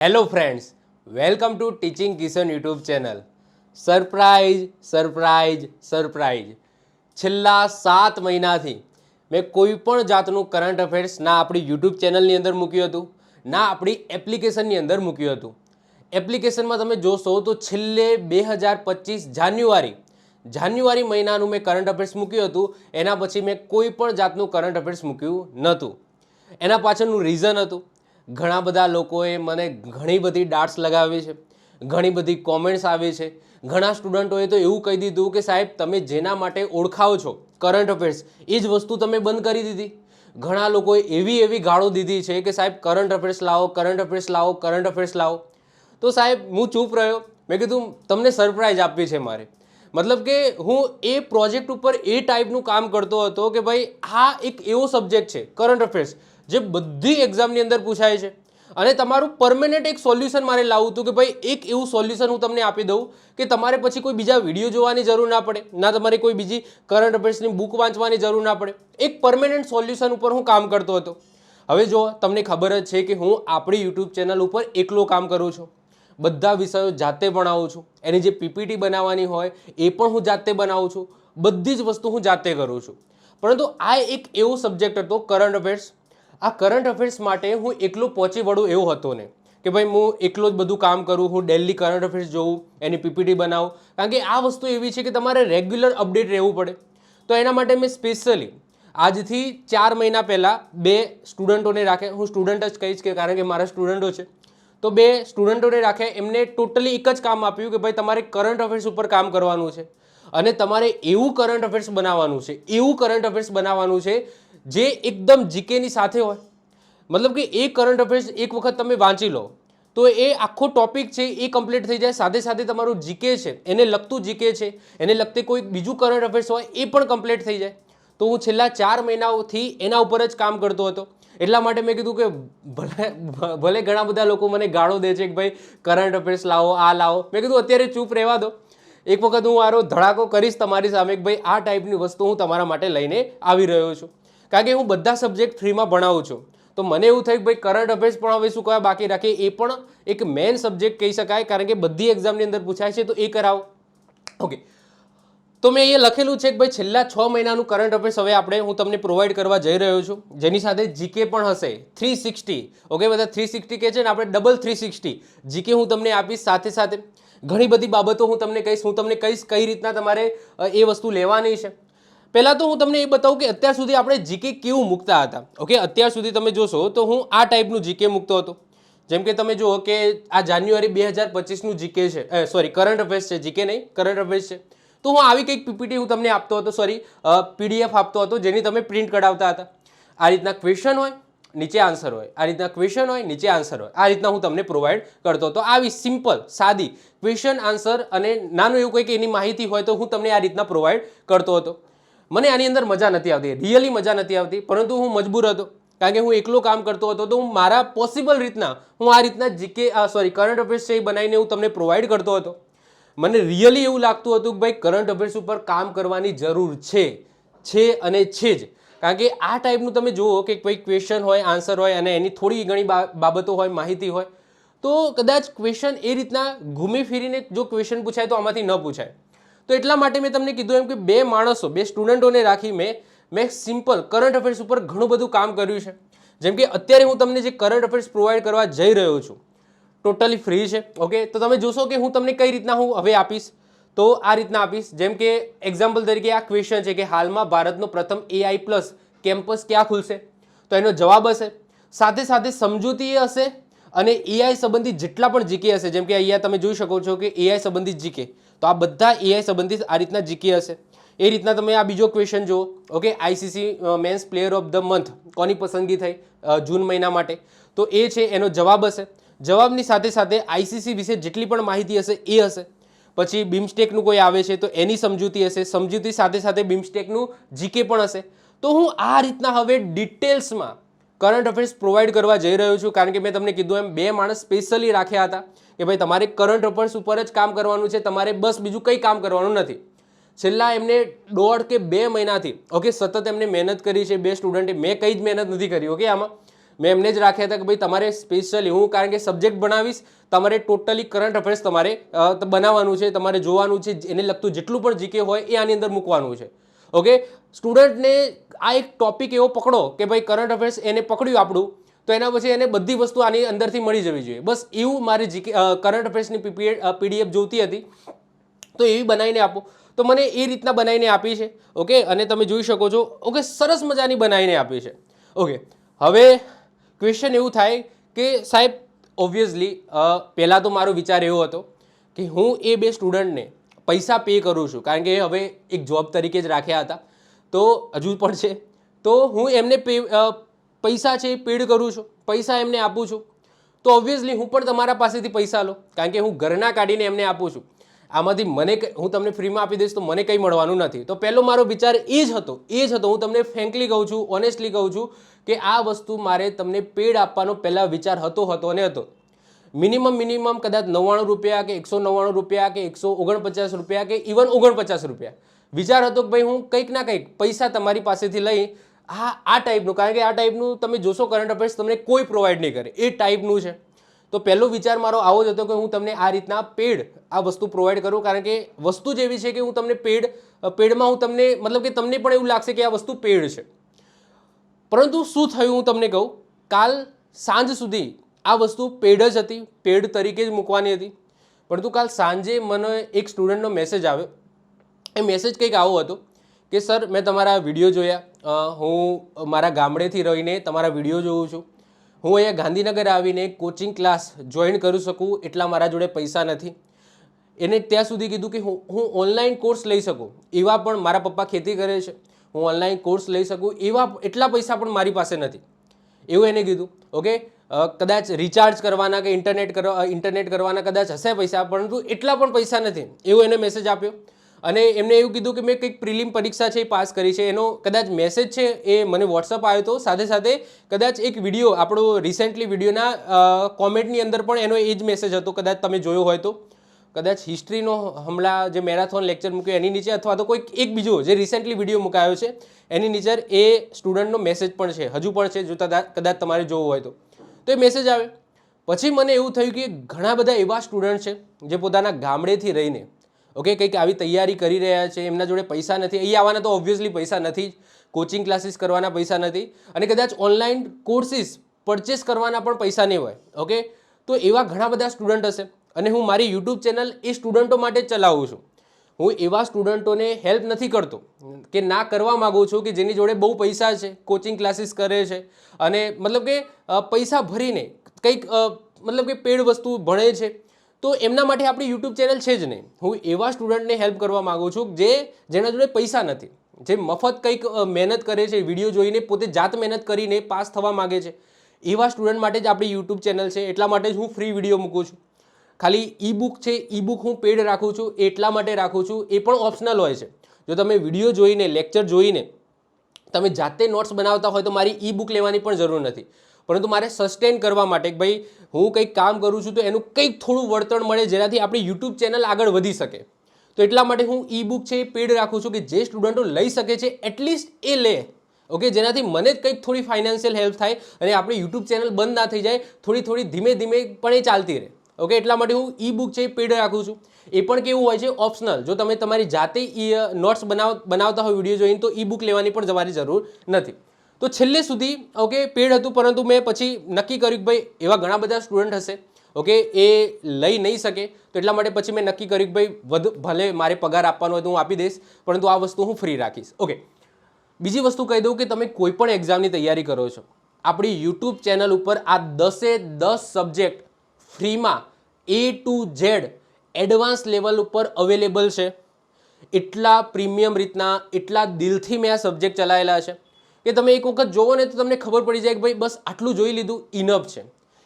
Hello friends welcome to teaching Kishan YouTube channel surprise surprise surprise છેલ્લા સાત મહિનાથી મેં કોઈ પણ જાતનું કરંટ અફેર્સ ના આપણી યુટ્યુબ ચેનલની અંદર મૂક્યું હતું, ના આપણી એપ્લિકેશનની અંદર મૂક્યું હતું. એપ્લિકેશનમાં તમે જોશો તો છેલ્લે બે હજાર પચીસ જાન્યુઆરી જાન્યુઆરી મહિનાનું મેં કરંટ અફેર્સ મૂક્યું હતું, એના પછી મેં કોઈ પણ જાતનું કરંટ અફેર્સ મૂક્યું નહોતું. એના પાછળનું રીઝન હતું. ઘણા બધા લોકોએ મને ઘણી બધી ડાર્ટ્સ લગાવી છે, ઘણી બધી કોમેન્ટ્સ આવી છે. ઘણા સ્ટુડન્ટોએ તો એવું કહી દીધું કે સાહેબ, તમે જેના માટે ઓળખાવો છો કરંટ અફેર્સ એ જ વસ્તુ તમે બંધ કરી દીધી. ઘણા લોકોએ એવી એવી ગાળો દીધી છે કે સાહેબ કરંટ અફેર્સ લાવો કરંટ અફેર્સ લાવો કરંટ અફેર્સ લાવો. તો સાહેબ, હું ચૂપ રહ્યો. મેં કીધું, તમને સરપ્રાઈઝ આપવી છે મારે. મતલબ કે હું એ પ્રોજેક્ટ ઉપર એ ટાઈપનું કામ કરતો હતો કે ભાઈ, આ એક એવો સબ્જેક્ટ છે કરંટ અફેર્સ જે બધી એક્ઝામની અંદર પૂછાય છે. અને તમારું પરમેનન્ટ એક સોલ્યુશન મારે લાવવું હતું કે ભાઈ, એક એવું સોલ્યુશન હું તમને આપી દઉં કે તમારે પછી કોઈ બીજા વીડિયો જોવાની જરૂર ના પડે. ના તમારે કોઈ બીજી કરંટ અફેર્સની બુક વાંચવાની જરૂર ના પડે. એક પરમેનન્ટ સોલ્યુશન ઉપર હું કામ કરતો હતો. હવે જો તમને ખબર જ છે કે હું આપણી યુટ્યુબ ચેનલ ઉપર એકલો કામ કરું છું. બધા વિષયો જાતે ભણાવું છું. એની જે પીપીટી બનાવવાની હોય, એ પણ હું જાતે બનાવું છું. બધી જ વસ્તુ હું જાતે કરું છું. પરંતુ આ એક એવો સબ્જેક્ટ હતો કરંટ અફેર્સ આ કરંટ અફેર્સ માટે હું એકલો પહોંચી વળું એવો હતો ને. કે ભાઈ હું એકલો જ બધું કામ કરું, હું ડેલી કરંટ અફેર્સ જોઉં, એની પીપીટી બનાવું. કારણ કે આ વસ્તુ એવી છે કે તમારે રેગ્યુલર અપડેટ રહેવું પડે. તો એના માટે મેં સ્પેશિયલી આજથી ચાર મહિના પહેલાં બે સ્ટુડન્ટોને રાખે. હું સ્ટુડન્ટ જ કહીશ કે કારણ કે મારા સ્ટુડન્ટો છે. તો બે સ્ટુડન્ટોને રાખે. એમને ટોટલી એક જ કામ આપ્યું કે ભાઈ તમારે કરંટ અફેર્સ ઉપર કામ કરવાનું છે. અને તમારે એવું કરંટ અફેર્સ બનાવવાનું છે. એવું કરંટ અફેર્સ બનાવવાનું છે જે એકદમ જીકેની સાથે હોય. મતલબ કે એ કરંટ અફેર્સ એક વખત તમે વાંચી લો, તો એ આખો ટોપિક છે એ કમ્પ્લીટ થઈ જાય. સાથે સાથે તમારું જીકે છે, એને લગતું જીકે છે, એને લગતે કોઈ બીજું કરંટ અફેર્સ હોય એ પણ કમ્પ્લીટ થઈ જાય. તો હું છેલ્લા ચાર મહિનાઓથી એના ઉપર જ કામ કરતો હતો. એટલા માટે મેં કીધું કે ભલે ભલે ઘણા બધા લોકો મને ગાળો દે છે કે ભાઈ કરંટ અફેર્સ લાવો, આ લાવો. મેં કીધું, અત્યારે ચૂપ રહેવા દો. એક વખત હું મારો ધડાકો કરીશ તમારી સામે કે ભાઈ, આ ટાઈપની વસ્તુ હું તમારા માટે લઈને આવી રહ્યો છું. કારણ કે હું બધા સબ્જેક્ટ ફ્રીમાં ભણાવું છું. તો મને એવું થયું કે ભાઈ કરંટ અફેર્સ પણ હવે શું કહેવાય, બાકી રાખે એ પણ એક મેઇન સબ્જેક્ટ કહી શકાય, કારણ કે બધી એક્ઝામની અંદર પૂછાય છે, તો એ કરાવો. ઓકે તો મેં અહીંયા લખેલું છે કે ભાઈ છેલ્લા છ મહિનાનું કરંટ અફેર્સ હવે આપણે, હું તમને પ્રોવાઈડ કરવા જઈ રહ્યો છું. જેની સાથે જીકે પણ હશે. થ્રી સિક્સટી ઓકે બધા થ્રી સિક્સટી કહે છે ને, આપણે ડબલ થ્રી સિક્સટી જીકે હું તમને આપીશ સાથે સાથે. ઘણી બધી બાબતો હું તમને કહીશ. હું તમને કહીશ કઈ રીતના તમારે એ વસ્તુ લેવાની છે. પહેલાં તો હું તમને એ બતાવું કે અત્યાર સુધી આપણે જીકે કેવું મૂકતા હતા. ઓકે, અત્યાર સુધી તમે જોશો તો હું આ ટાઈપનું જીકે મૂકતો હતો. જેમ કે તમે જુઓ કે આ જાન્યુઆરી બે હજાર પચીસનું જીકે છે. સોરી કરંટ અફેર્સ છે. જીકે નહીં કરંટ અફેર્સ છે. તો હું આવી કંઈક પીપીટી હું તમને આપતો હતો સોરી પીડીએફ આપતો હતો, જેની તમે પ્રિન્ટ કઢાવતા હતા. આ રીતના ક્વેશ્ચન હોય, નીચે આન્સર હોય. આ રીતના ક્વેશ્ચન હોય, નીચે આન્સર હોય. આ રીતના હું તમને પ્રોવાઈડ કરતો હતો. આવી સિમ્પલ સાદી ક્વેશ્ચન આન્સર અને નાનું એવું કંઈક એની માહિતી હોય તો હું તમને આ રીતના પ્રોવાઈડ કરતો હતો. મને આની અંદર મજા નથી આવતી, રિયલી મજા નથી આવતી, પરંતુ હું મજબૂર હતો. કારણ કે હું એકલો કામ કરતો હતો, તો હું મારા પોસિબલ રીતના, હું આ રીતના જીકે સોરી કરંટ અફેર્સ છે એ બનાવીને હું તમને પ્રોવાઈડ કરતો હતો. મને રિયલી એવું લાગતું હતું કે ભાઈ કરંટ અફેર્સ ઉપર કામ કરવાની જરૂર છે છે અને છે જ. કારણ કે આ ટાઈપનું તમે જુઓ કે કોઈ ક્વેશ્ચન હોય આન્સર હોય અને એની થોડી ઘણી બાબતો હોય, માહિતી હોય, તો કદાચ ક્વેશ્ચન એ રીતના ઘૂમી ફીરીને જો ક્વેશ્ચન પૂછાય તો આમાંથી ન પૂછાય. તો એટલા માટે મેં તમને કીધું એમ કે બે માણસો, બે સ્ટુડન્ટોને રાખી મેં મેં સિમ્પલ કરંટ અફેર્સ ઉપર ઘણું બધું કામ કર્યું છે. જેમ કે અત્યારે હું તમને જે કરંટ અફેર્સ પ્રોવાઈડ કરવા જઈ રહ્યો છું ટોટલી ફ્રી છે ઓકે તો તમે જોશો કે હું તમને કઈ રીતના હું હવે આપીશ? તો આ રીતના આપીશ. જેમ કે એક્ઝામ્પલ તરીકે આ ક્વેશ્ચન છે કે હાલમાં ભારતનો પ્રથમ એઆઈ પ્લસ કેમ્પસ ક્યાં ખુલશે? તો એનો જવાબ હશે. સાથે સાથે સમજૂતી હશે અને એઆઈ સંબંધિત જેટલા પણ જીકે હશે, જેમ કે અહીંયા તમે જોઈ શકો છો કે એઆઈ સંબંધિત જીકે તો આ બધા એઆઈ સંબંધિત આ રીતના જીકે હશે. એ રીતના તમે આ બીજો ક્વેશ્ચન જુઓ. Okay ICC men's player of the month કોની પસંદગી થઈ? જૂન મહિના માટે. તો એ છે, એનો જવાબ હશે. જવાબની સાથે સાથે આઈસીસી વિશે જેટલી પણ માહિતી હશે, એ હશે. પછી બિમસ્ટેકનું કોઈ આવે છે, તો એની સમજૂતી હશે. સમજૂતી સાથે સાથે બિમસ્ટેકનું જીકે પણ હશે. તો હું આ રીતના હવે ડિટેલ્સમાં કરંટ અફેર્સ પ્રોવાઈડ કરવા જઈ રહ્યો છું. કારણ કે મેં તમને કીધું એમ, બે માણસ સ્પેશિયલી રાખ્યા હતા. કે ભાઈ તમારે કરંટ અફેર્સ ઉપર જ કામ કરવાનું છે, તમારે બસ બીજું કંઈ કામ કરવાનું નથી. છેલ્લા એમને દોઢ કે બે મહિનાથી ઓકે સતત એમને મહેનત કરી છે, બે સ્ટુડન્ટે મેં કંઈ જ મહેનત નથી કરી ઓકે આમાં. મેં એમને જ રાખ્યા હતા કે ભાઈ તમારે સ્પેશિયલી હું કારણ કે સબ્જેક્ટ બનાવીશ, તમારે ટોટલી કરંટ અફેર્સ તમારે બનાવવાનું છે, તમારે જોવાનું છે, એને લગતું જેટલું પણ જીકે હોય એ આની અંદર મૂકવાનું છે. ઓકે સ્ટુડન્ટને આ એક ટોપિક એવો પકડો કે ભાઈ કરંટ અફેર્સ એને પકડ્યું આપણું તો એના પછી એને બધી વસ્તુ આની અંદરથી મળી જવી જોઈએ. બસ એવું મારી જીકે કરંટ અફેર્સની પીડીએફ જોઈતી હતી. તો એવી બનાવીને આપો. તો મને એ રીતના બનાવીને આપી છે. ઓકે? અને તમે જોઈ શકો છો. ઓકે, સરસ મજાની બનાવીને આપી છે. ઓકે? હવે ક્વેશ્ચન એવું થાય કે સાહેબ ઓબ્વિયસલી પહેલાં તો મારો વિચાર એવો હતો કે હું એ બે સ્ટુડન્ટને પૈસા પે કરું છું. કારણ કે હવે એક જોબ તરીકે જ રાખ્યા હતા. તો હજુ પણ છે. તો હું એમને પે પૈસા છે એ પેડ કરું છું, પૈસા એમને આપું છું. તો ઓબ્વિયસલી હું પણ તમારા પાસેથી પૈસા લો, કારણ કે હું ઘરના કાઢીને એમને આપું છું. આમાંથી મને હું તમને ફ્રીમાં આપી દઈશ તો મને કંઈ મળવાનું નથી. તો પહેલો મારો વિચાર એ જ હતો, એ જ હતો. હું તમને ફ્રેન્કલી કહું છું ઓનેસ્ટલી કહું છું કે આ વસ્તુ મારે તમને પેડ આપવાનો પહેલાં વિચાર હતો હતો અને હતો. મિનિમમ મિનિમમ કદાચ નવ્વાણું રૂપિયા કે એકસો નવ્વાણું રૂપિયા કે એકસો ઓગણપચાસ રૂપિયા કે ઇવન ઓગણપચાસ રૂપિયા. વિચાર હતો કે ભાઈ હું કંઈક ના કંઈક પૈસા તમારી પાસેથી લઈ આ આ ટાઈપનું કારણ કે આ ટાઈપનું તમે જોશો કરંટ અફેર્સ તમને કોઈ પ્રોવાઈડ નહીં કરે. એ ટાઈપનું છે. તો પહેલો વિચાર મારો આવો જ હતો કે હું તમને આ રીતના પેડ આ વસ્તુ પ્રોવાઈડ કરું. કારણ કે વસ્તુ જ એવી છે કે હું તમને પેડ પેડમાં હું તમને, મતલબ કે તમને પણ એવું લાગશે કે આ વસ્તુ પેડ છે. પરંતુ શું થયું હું તમને કહું? કાલ સાંજ સુધી આ વસ્તુ પેડ જ હતી પેડ તરીકે જ મૂકવાની હતી. પરંતુ કાલ સાંજે મને એક સ્ટુડન્ટનો મેસેજ આવ્યો. એ મેસેજ કંઈક આવો હતો કે સર મેં તમારા વીડિયો જોયા. હું મારા ગામડેથી રહીને તમારા વીડિયો જોઉં છું. હું અહીંયા ગાંધીનગર આવીને કોચિંગ ક્લાસ જોઈન કરી શકું, એટલા મારા જોડે પૈસા નથી. એને ત્યાં સુધી કીધું કે હું હું ઓનલાઈન કોર્સ લઈ શકું. એવા પણ મારા પપ્પા ખેતી કરે છે. હું ઓનલાઈન કોર્સ લઈ શકું, એવા એટલા પૈસા પણ મારી પાસે નથી. એવું એને કીધું. ઓકે કદાચ રિચાર્જ કરવાના કે ઇન્ટરનેટ કરવા ઇન્ટરનેટ કરવાના કદાચ હશે પૈસા, પરંતુ એટલા પણ પૈસા નથી. એવું એને મેસેજ આપ્યો. અને એમને એવું કીધું કે મેં કંઈક પ્રિલિમ પરીક્ષા છે એ પાસ કરી છે. એનો કદાચ મેસેજ છે એ મને વોટ્સઅપ આવ્યો હતો. સાથે સાથે કદાચ એક વીડિયો આપણો રિસેન્ટલી વિડીયોના કોમેન્ટની અંદર પણ એનો એ જ મેસેજ હતો. કદાચ તમે જોયો હોય તો. કદાચ હિસ્ટ્રીનો હમણાં જે મેરાથોન લેક્ચર મૂક્યો એની નીચે અથવા તો કોઈક એક બીજો જે રિસેન્ટલી વીડિયો મુકાયો છે, એની નીચે એ સ્ટુડન્ટનો મેસેજ પણ છે. હજુ પણ છે જો કદા- કદાચ તમારે જોવો હોય તો. તો એ મેસેજ આવે પછી મને એવું થયું કે ઘણા બધા એવા સ્ટુડન્ટ છે જે પોતાના ગામડેથી રહીને ઓકે કંઈક આવી તૈયારી કરી રહ્યા છે, એમના જોડે પૈસા નથી. અહીં આવવાના તો ઓબ્વિયસલી પૈસા નથી જ. કોચિંગ ક્લાસીસ કરવાના પૈસા નથી. અને કદાચ ઓનલાઈન કોર્સીસ પરચેસ કરવાના પણ પૈસા નહીં હોય. ઓકે તો એવા ઘણા બધા સ્ટુડન્ટ હશે. અને હું મારી યુટ્યુબ ચેનલ એ સ્ટુડન્ટો માટે ચલાવું છું. હું એવા સ્ટુડન્ટોને હેલ્પ નથી કરતો. કે ના કરવા માગું છું કે જેની જોડે બહુ પૈસા છે કોચિંગ ક્લાસીસ કરે છે. અને મતલબ કે પૈસા ભરીને કંઈક મતલબ કે પેડ વસ્તુ ભણે છે. તો એમના માટે આપણી યુટ્યુબ ચેનલ છે જ નહીં. હું એવા સ્ટુડન્ટને હેલ્પ કરવા માગું છું જે જેના જોડે પૈસા નથી. જે મફત કંઈક મહેનત કરે છે વીડિયો જોઈને પોતે જાત મહેનત કરીને પાસ થવા માગે છે. એવા સ્ટુડન્ટ માટે જ આપણી યુટ્યુબ ચેનલ છે. એટલા માટે જ હું ફ્રી વીડિયો મૂકું છું. ખાલી ઈ બુક છે ઈ બુક હું પેડ રાખું છું, એટલા માટે રાખું છું. એ પણ ઓપ્શનલ હોય છે. જો તમે વીડિયો જોઈને લેક્ચર જોઈને તમે જાતે નોટ્સ બનાવતા હોય તો મારી ઈ બુક લેવાની પણ જરૂર નથી. પરંતુ મારે સસ્ટેન કરવા માટે ભાઈ, હું કંઈક કામ કરું છું તો એનું કંઈક થોડું વળતર મળે જેનાથી આપણી યુટ્યુબ ચેનલ આગળ વધી શકે. તો એટલા માટે હું ઈ બુક છે એ પેડ રાખું છું કે જે સ્ટુડન્ટો લઈ શકે છે એટલીસ્ટ એ લે. ઓકે જેનાથી મને જ કંઈક થોડી ફાઇનાન્શિયલ હેલ્પ થાય અને આપણી યુટ્યુબ ચેનલ બંધ ના થઈ જાય, થોડી થોડી ધીમે ધીમે પણ એ ચાલતી રહે. ઓકે એટલા માટે હું ઈ બુક છે એ પેડ રાખું છું. એ પણ કેવું હોય છે ઓપ્શનલ જો તમે તમારી જાતે ઈ નોટ્સ બનાવ, બનાવતા હોય વીડિયો જોઈને, તો ઈ બુક લેવાની પણ તમારી જરૂર નથી. તો છેલ્લે સુધી ઓકે પેડ હતું, પરંતુ મેં પછી નક્કી કર્યું કે ભાઈ, એવા ઘણા બધા સ્ટુડન્ટ હશે ઓકે એ લઈ નહીં શકે, તો એટલા માટે પછી મેં નક્કી કર્યું કે ભાઈ, વધુ, ભલે મારે પગાર આપવાનો હોય તો હું આપી દઈશ, પરંતુ આ વસ્તુ હું ફ્રી રાખીશ. ઓકે બીજી વસ્તુ કહી દઉં કે તમે કોઈ પણ એક્ઝામની તૈયારી કરો છો, આપણી યુટ્યુબ ચેનલ ઉપર આ દસે દસ સબ્જેક્ટ ફ્રીમાં A to Z advance level ઉપર અવેલેબલ છે. એટલા પ્રીમિયમ રીતના, એટલા દિલથી મેં આ સબ્જેક્ટ ચલાવેલા છે. કે તમે એક વખત જોવો ને તો તમને ખબર પડી જાય કે ભાઈ બસ આટલું જોઈ લીધું ઇનફ છે.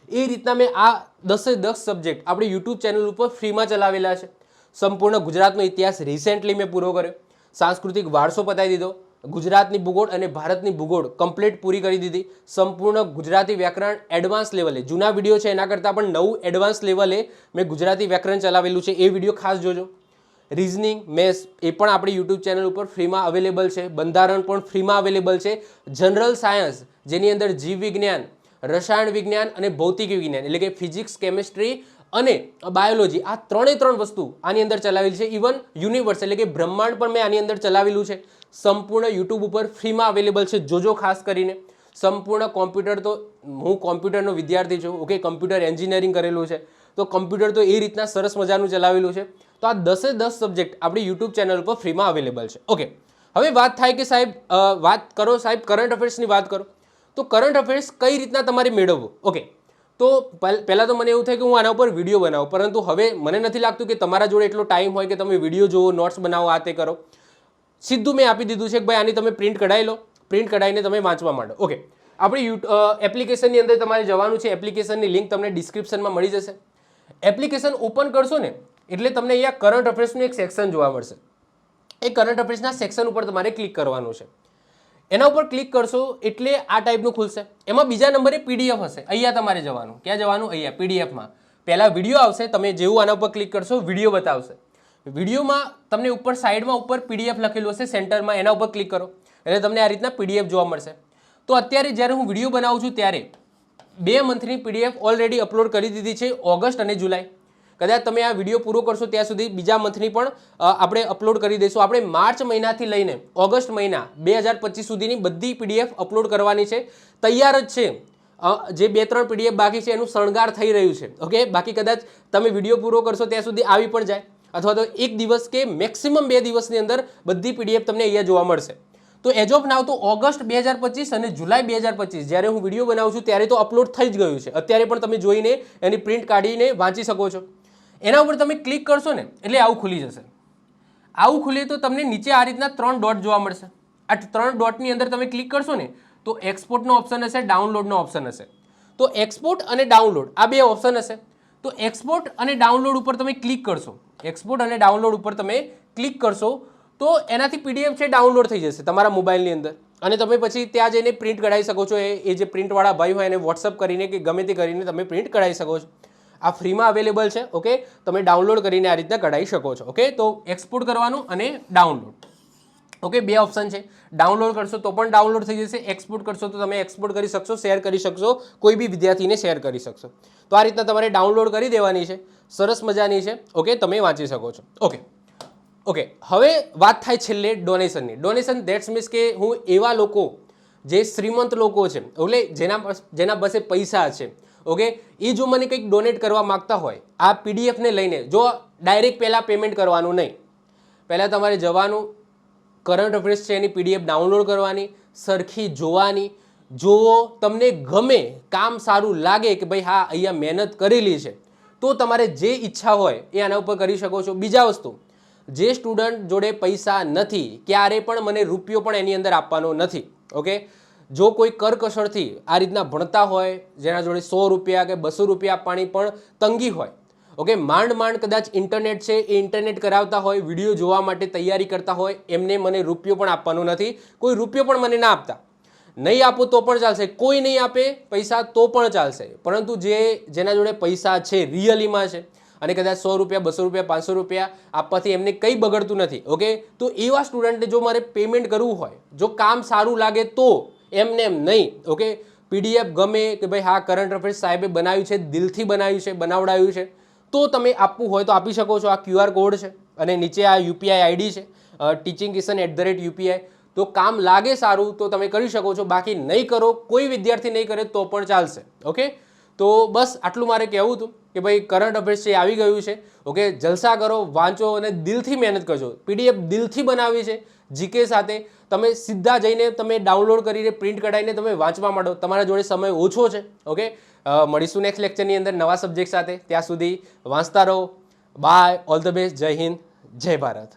એ રીતના મેં આ દસે દસ સબ્જેક્ટ આપણી યુટ્યુબ ચેનલ ઉપર ફ્રીમાં ચલાવેલા છે. સંપૂર્ણ ગુજરાતનો ઇતિહાસ રિસેન્ટલી મેં પૂરો કર્યો. સાંસ્કૃતિક વારસો પતાવી દીધો. ગુજરાતની ભૂગોળ અને ભારતની ભૂગોળ કમ્પ્લીટ પૂરી કરી દીધી. સંપૂર્ણ ગુજરાતી વ્યાકરણ એડવાન્સ લેવલે જૂના વીડિયો છે એના કરતાં પણ નવું એડવાન્સ લેવલે મેં ગુજરાતી વ્યાકરણ ચલાવેલું છે. એ વીડિયો ખાસ જોજો. રિઝનિંગ મેથ્સ એ પણ આપણી યુટ્યુબ ચેનલ ઉપર ફ્રીમાં અવેલેબલ છે. બંધારણ પણ ફ્રીમાં અવેલેબલ છે. જનરલ સાયન્સ જેની અંદર જીવ વિજ્ઞાન, રસાયણ વિજ્ઞાન અને ભૌતિક વિજ્ઞાન, એટલે કે ફિઝિક્સ કેમિસ્ટ્રી અને બાયોલોજી આ ત્રણે ત્રણ વસ્તુ આની અંદર ચલાવેલી છે. ઇવન યુનિવર્સ એટલે કે બ્રહ્માંડ પણ મેં આની અંદર ચલાવેલું છે. સંપૂર્ણ યુટ્યુબ ઉપર ફ્રીમાં અવેલેબલ છે. જોજો ખાસ કરીને. સંપૂર્ણ કોમ્પ્યુટર તો હું કોમ્પ્યુટરનો વિદ્યાર્થી છું. ઓકે કમ્પ્યુટર એન્જિનિયરિંગ કરેલું છે. તો કમ્પ્યુટર તો એ રીતના સરસ મજાનું ચલાવેલું છે. તો આ દસે દસ સબ્જેક્ટ આપણી યુટ્યુબ ચેનલ ઉપર ફ્રીમાં અવેલેબલ છે. ઓકે હવે વાત થાય કે સાહેબ વાત કરો સાહેબ કરંટ અફેર્સની વાત કરો. તો કરંટ અફેર્સ કઈ રીતના તમારે મેળવવું? ઓકે તો પહે- પહેલાં તો મને એવું થાય કે હું આના ઉપર વીડિયો બનાવું, પરંતુ હવે મને નથી લાગતું કે તમારા જોડે એટલો ટાઈમ હોય કે તમે વીડિયો જુઓ નોટ્સ બનાવો, આ તે કરો. સીધું મેં આપી દીધું છે કે ભાઈ આની તમે પ્રિન્ટ કઢાઈ લો. પ્રિન્ટ કઢાઈને તમે વાંચવા માંડો. ઓકે આપણી એપ્લિકેશનની અંદર તમારે જવાનું છે. એપ્લિકેશનની લિંક તમને ડિસ્ક્રિપ્શનમાં મળી જશે. એપ્લિકેશન ઓપન કરશો ને એટલે તમને અહીંયા કરંટ અફેર્સનું એક સેક્શન જોવા મળશે. એ કરંટ અફેર્સના સેક્શન ઉપર તમારે ક્લિક કરવાનું છે. એના ઉપર ક્લિક કરશો એટલે આ ટાઈપનું ખુલશે. એમાં બીજા નંબરે પીડીએફ હશે. અહીંયા તમારે જવાનું. ક્યાં જવાનું? અહીંયા પીડીએફમાં પહેલાં વીડિયો આવશે. તમે જેવું આના ઉપર ક્લિક કરશો વીડિયો બતાવશે. વિડીયોમાં તમને ઉપર સાઈડમાં ઉપર પીડીએફ લખેલું હશે સેન્ટરમાં એના ઉપર ક્લિક કરો. એટલે તમને આ રીતના પીડીએફ જોવા મળશે. તો અત્યારે જ્યારે હું વીડિયો બનાવું છું, ત્યારે બે મંથની પીડીએફ ઓલરેડી અપલોડ કરી દીધી છે, ઓગસ્ટ અને જુલાઈ. કદાચ તમે આ વીડિયો પૂરો કરશો ત્યાં સુધી બીજા મંથની પણ આપણે અપલોડ કરી દઈશું. આપણે માર્ચ મહિનાથી લઈને ઓગસ્ટ મહિના બે સુધીની બધી પીડીએફ અપલોડ કરવાની છે. તૈયાર જ છે. જે બે ત્રણ પીડીએફ બાકી છે એનું શણગાર થઈ રહ્યું છે. ઓકે? બાકી કદાચ તમે વીડિયો પૂરો કરશો ત્યાં સુધી આવી પણ જાય. અથવા તો એક દિવસ કે મેક્સિમમ બે દિવસની અંદર બધી પીડીએફ તમને અહીંયા જોવા મળશે. તો એજ ઓફ નાવ તો ઓગસ્ટ બે હજાર પચીસ અને જુલાઈ બે હજાર પચીસ જ્યારે હું વીડિયો બનાવું છું ત્યારે તો અપલોડ થઈ જ ગયું છે. અત્યારે પણ તમે જોઈને એની પ્રિન્ટ કાઢીને વાંચી શકો છો. એના ઉપર તમે ક્લિક કરશો ને, એટલે આવું ખુલી જશે. આવું ખુલે તો તમને નીચે આ રીતના ત્રણ ડોટ જોવા મળશે. આ ત્રણ ડોટની અંદર તમે ક્લિક કરશો ને, તો એક્સપોર્ટનો ઓપ્શન હશે ડાઉનલોડનો ઓપ્શન હશે. તો એક્સપોર્ટ અને ડાઉનલોડ આ બે ઓપ્શન હશે. તો એક્સપોર્ટ અને ડાઉનલોડ ઉપર તમે ક્લિક કરશો. એક્સપોર્ટ અને ડાઉનલોડ ઉપર તમે ક્લિક કરશો, તો એનાથી પીડીએફ છે ડાઉનલોડ થઈ જશે તમારા મોબાઈલની અંદર. અને તમે પછી ત્યાં જઈને પ્રિન્ટ કઢાવી શકો છો, એ જે પ્રિન્ટવાળા ભાઈ હોય એને વોટ્સઅપ કરીને કે ગમે તે કરીને તમે પ્રિન્ટ કઢાવી શકો છો. આ ફ્રીમાં અવેલેબલ છે ઓકે તમે ડાઉનલોડ કરીને આ રીતના કઢાવી શકો છો ઓકે તો એક્સપોર્ટ કરવાનું અને ડાઉનલોડ ઓકે બે ઓપ્શન છે. ડાઉનલોડ કરશો તો પણ ડાઉનલોડ થઈ જશે. એક્સપોર્ટ કરશો તો તમે એક્સપોર્ટ કરી શકશો શેર કરી શકશો, કોઈ બી વિદ્યાર્થીને શેર કરી શકશો. તો આ રીતના તમારે ડાઉનલોડ કરી દેવાની છે. સરસ મજાની છે ઓકે તમે વાંચી શકો છો. ઓકે ઓકે હવે વાત થાય છેલ્લે ડોનેશનની ડોનેશન દેટ્સ મીન્સ કે હું એવા લોકો, જે શ્રીમંત લોકો છે એટલે જેના જેના પાસે પૈસા છે ઓકે એ જો મને કંઈક ડોનેટ કરવા માગતા હોય, આ પીડીએફને લઈને, જો ડાયરેક્ટ પહેલાં પેમેન્ટ કરવાનું નહીં. પહેલાં તમારે જવાનું કરંટ અફેર્સ છે એની પીડીએફ ડાઉનલોડ કરવાની, સરખી જોવાની જોવો તમને ગમે, કામ સારું લાગે કે ભાઈ હા, અહીંયા મહેનત કરેલી છે, તો તમારે જે ઈચ્છા હોય એ આના ઉપર કરી શકો છો. બીજા વસ્તુ, જે સ્ટુડન્ટ જોડે પૈસા નથી, ક્યારે પણ મને રૂપિયો પણ એની અંદર આપવાનો નથી. ઓકે જો કોઈ કરકસરથી આ રીતના ભણતા હોય, જેના જોડે સો રૂપિયા કે બસો રૂપિયા આપવાની પણ તંગી હોય, ઓકે, માંડ માંડ કદાચ ઇન્ટરનેટ છે એ ઇન્ટરનેટ કરાવતા હોય, વીડિયો જોવા માટે તૈયારી કરતા હોય, એમને મને રૂપિયો પણ આપવાનો નથી, કોઈ રૂપિયો પણ મને ના આપતા. નહીં આપો તો પણ ચાલશે, કોઈ નહીં આપે પૈસા તો પણ ચાલશે, પરંતુ જે જેના જોડે પૈસા છે રિયલીમાં છે, અને કદાચ સો રૂપિયા, બસો રૂપિયા, પાંચસો રૂપિયા આપવાથી એમને કંઈ બગડતું નથી, ઓકે, તો એવા સ્ટુડન્ટને જો મારે પેમેન્ટ કરવું હોય, જો કામ સારું લાગે તો એમને એમ નહીં ઓકે પીડીએફ ગમે કે ભાઈ હા કરંટ અફેર્સ સાહેબે બનાવ્યું છે, દિલથી બનાવ્યું છે, બનાવડાવ્યું છે, તો તમે આપવું હોય તો આપી શકો છો. આ ક્યુઆર કોડ છે અને નીચે આ યુપીઆઈ આઈડી છે teaching Kishan at the rate UPI તો કામ લાગે સારું તો તમે કરી શકો છો, બાકી નહીં કરો, કોઈ વિદ્યાર્થી નહીં કરે તો પણ ચાલશે ઓકે તો બસ આટલું મારે કહેવું હતું. કે ભાઈ કરંટ અફેર્સ છે આવી ગયું છે. ઓકે જલસા કરો, વાંચો અને દિલથી મહેનત કરજો. પીડીએફ દિલથી બનાવી છે જીકે સાથે. તમે સીધા જઈને તમે ડાઉનલોડ કરીને પ્રિન્ટ કઢાવીને તમે વાંચવા માંડો. તમારા જોડે સમય ઓછો છે. ઓકે મળીશું નેક્સ્ટ લેક્ચરની અંદર નવા સબ્જેક્ટ સાથે. ત્યાં સુધી વાંચતા રહો. બાય ઓલ ધ બેસ્ટ જય હિન્દ. જય ભારત.